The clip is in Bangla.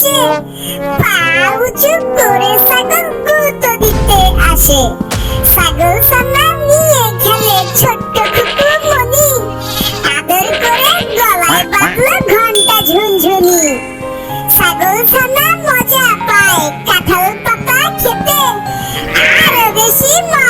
নিচে পা উঁচু করে ছাগল গুরুত্ব দিতে আসে। ছাগল সোনা নিয়ে খেলে ছোট্ট কুকুর আদর করে গলায় বাঁধলো ঘণ্টা ঝুনঝুনি। ছাগল সোনা মজা পায়, কাঁঠাল পাতা খেতে আরও বেশি মজা